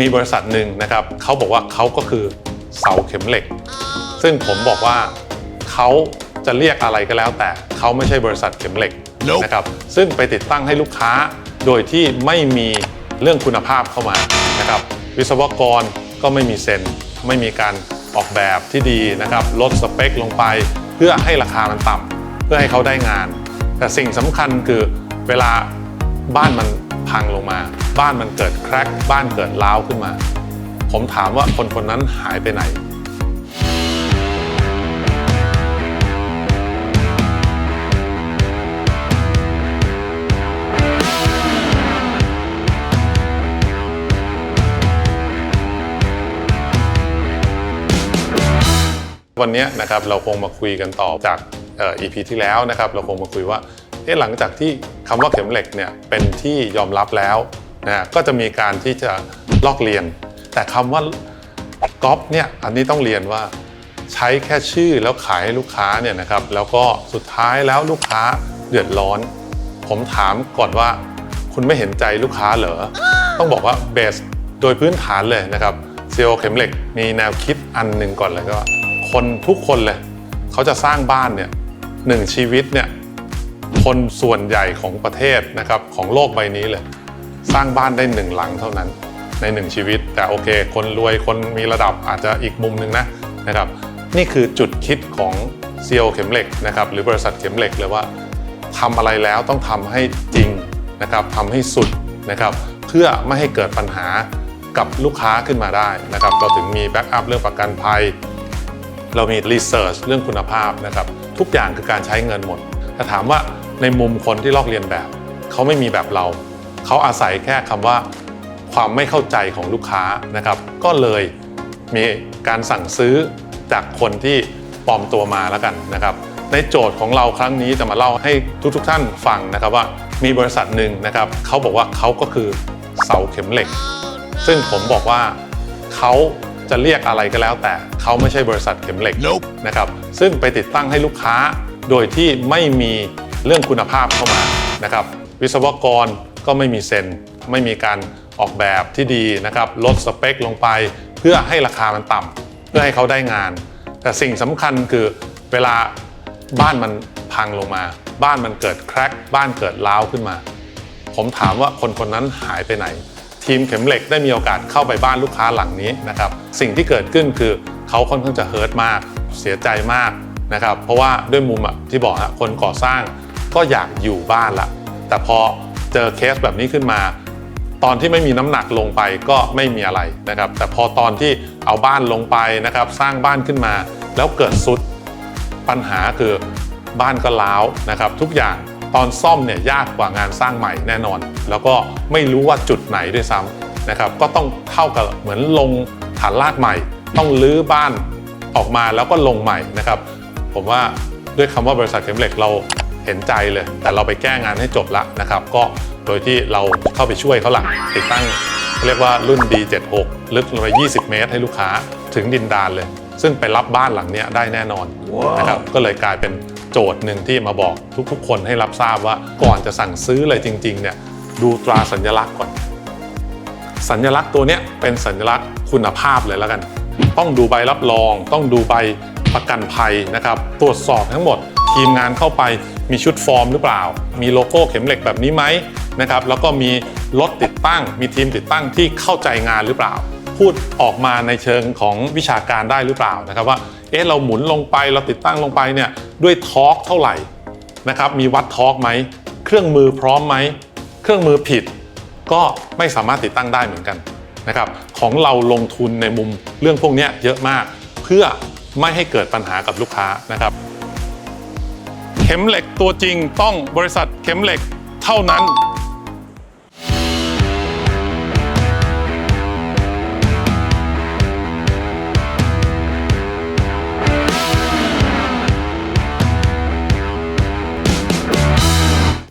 มีบริษัทหนึ่งนะครับเขาบอกว่าเขาก็คือเสาเข็มเหล็ก ซึ่งผมบอกว่าเขาจะเรียกอะไรก็แล้วแต่เขาไม่ใช่บริษัทเข็มเหล็ก Nope นะครับซึ่งไปติดตั้งให้ลูกค้าโดยที่ไม่มีเรื่องคุณภาพเข้ามานะครับวิศวกรก็ไม่มีเซ็นไม่มีการออกแบบที่ดีนะครับลดสเปคลงไป เพื่อให้ราคามันต่ำเพื่อให้เขาได้งาน แต่สิ่งสำคัญคือเวลาบ้านมัน พังลงมา บ้านมันเกิดแครกบ้านเกิดร้าวขึ้นมา ผมถามว่าคนคนนั้นหายไปไหนวันนี้นะครับเราคงมาคุยกันต่อจากอ่อ EP ที่แล้วนะครับ เราคงมาคุยว่าเอ๊ะหลังจากที่ำว่าเข็มเหล็กเนี่ยเป็นที่ยอมรับแล้วนะก็จะมีการที่จะลอกเรียน แต่คำว่าก๊อปเนี่ยอันนี้ต้องเรียนว่าใช้แค่ชื่อแล้วขายให้ลูกค้าเนี่ยนะครับแล้วก็สุดท้ายแล้วลูกค้าเดือดร้อน ผมถามก่อนว่า คุณไม่เห็นใจลูกค้าเหรอต้องบอกว่าเบสโดยพื้นฐานเลยนะครับเซลเข็มเหล็กมีแนวคิดอันหนึ่งก่อนเลยก็คนทุกคนเลย เขาจะสร้างบ้านเนี่ยหนึ่งชีวิตเนี่ย คนส่วนใหญ่ของประเทศนะครับของโลกใบนี้เลย สร้างบ้านได้หนึ่งหลังเท่านั้นในหนึ่งชีวิต แต่โอเค คนรวยคนมีระดับอาจจะอีกมุมหนึ่งนะนะครับ นี่คือจุดคิดของเซียวเข็มเหล็กนะครับหรือบริษัทเข็มเหล็กเลยว่าทำอะไรแล้วต้องทำให้จริงนะครับทำให้สุดนะครับเพื่อไม่ให้เกิดปัญหากับลูกค้าขึ้นมาได้นะครับเราถึงมีแบ็กอัพเรื่องประกันภัย เรามีรีเสิร์ชเรื่องคุณภาพนะครับทุกอย่างคือการใช้เงินหมดแต่ถามว่า ในมุมคนที่ลอกเรียนแบบ เขาไม่มีแบบเรา เขาอาศัยแค่คำว่า ความไม่เข้าใจของลูกค้านะครับ ก็เลยมีการสั่งซื้อจากคนที่ปลอมตัวมาแล้วกันนะครับ ในโจทย์ของเราครั้งนี้จะมาเล่าให้ทุกๆท่านฟังนะครับว่ามีบริษัทหนึ่งนะครับเขาบอกว่าเขาก็คือเสาเข็มเหล็ก ซึ่งผมบอกว่าเขาจะเรียกอะไรก็แล้วแต่เขาไม่ใช่บริษัทเข็มเหล็ก Nope นะครับซึ่งไปติดตั้งให้ลูกค้าโดยที่ไม่มี เรื่องคุณภาพเข้ามานะครับวิศวกรก็ไม่มีเซนไม่มีการออกแบบที่ดีนะครับลดสเปคลงไป เพื่อให้ราคามันต่ำเพื่อให้เขาได้งาน แต่สิ่งสำคัญคือเวลาบ้านมันพังลงมา บ้านมันเกิดแครกบ้านเกิดร้าวขึ้นมา ผมถามว่าคนคนนั้นหายไปไหน ทีมเข็มเหล็กได้มีโอกาสเข้าไปบ้านลูกค้าหลังนี้นะครับสิ่งที่เกิดขึ้นคือเขาค่อนข้างจะเฮิร์ตมาก เสียใจมากนะครับเพราะว่าด้วยมุมอะที่บอกฮะคนก่อสร้าง ก็อยากอยู่บ้านละ แต่พอเจอเคสแบบนี้ขึ้นมา ตอนที่ไม่มีน้ำหนักลงไปก็ไม่มีอะไรนะครับ แต่พอตอนที่เอาบ้านลงไปนะครับ สร้างบ้านขึ้นมา แล้วเกิดสุดปัญหาคือบ้านก็ล้าวนะครับ ทุกอย่างตอนซ่อมเนี่ยยากกว่างานสร้างใหม่แน่นอน แล้วก็ไม่รู้ว่าจุดไหนด้วยซ้ำนะครับ ก็ต้องเท่ากับเหมือนลงฐานรากใหม่ ต้องรื้อบ้านออกมาแล้วก็ลงใหม่นะครับ ผมว่าด้วยคำว่าบริษัทเข็มเหล็กเรา เห็นใจเลย แต่เราไปแก้งานให้จบละนะครับ ก็โดยที่เราเข้าไปช่วยเขาหลังติดตั้งเรียกว่ารุ่น D76 ลึกลงไป 20 เมตร ให้ลูกค้าถึงดินดานเลย ซึ่งไปรับบ้านหลังเนี้ยได้แน่นอนนะครับก็เลยกลายเป็นโจทย์หนึ่งที่มาบอกทุกๆ คนให้รับทราบว่าก่อนจะสั่งซื้อเลยจริงๆเนี่ยดูตราสัญลักษณ์ก่อน สัญลักษณ์ตัวเนี้ยเป็นสัญลักษณ์คุณภาพเลยแล้วกัน ต้องดูใบรับรอง ต้องดูใบประกันภัยนะครับ ตรวจสอบทั้งหมด ทีมงานเข้าไป มีชุดฟอร์มหรือเปล่า มีโลโก้เข็มเหล็กแบบนี้ไหมนะครับแล้วก็มีรถติดตั้ง มีทีมติดตั้งที่เข้าใจงานหรือเปล่า พูดออกมาในเชิงของวิชาการได้หรือเปล่านะครับว่าเอ๊ะเราหมุนลงไปเราติดตั้งลงไปเนี่ยด้วยทอร์กเท่าไหร่นะครับมีวัดทอร์กไหมเครื่องมือพร้อมไหมเครื่องมือผิดก็ไม่สามารถติดตั้งได้เหมือนกันนะครับของเราลงทุนในมุมเรื่องพวกนี้เยอะมาก เพื่อไม่ให้เกิดปัญหากับลูกค้านะครับ ข็มเหล็กตัวจริงต้องบริษัทเข็มเหล็กเท่านั้น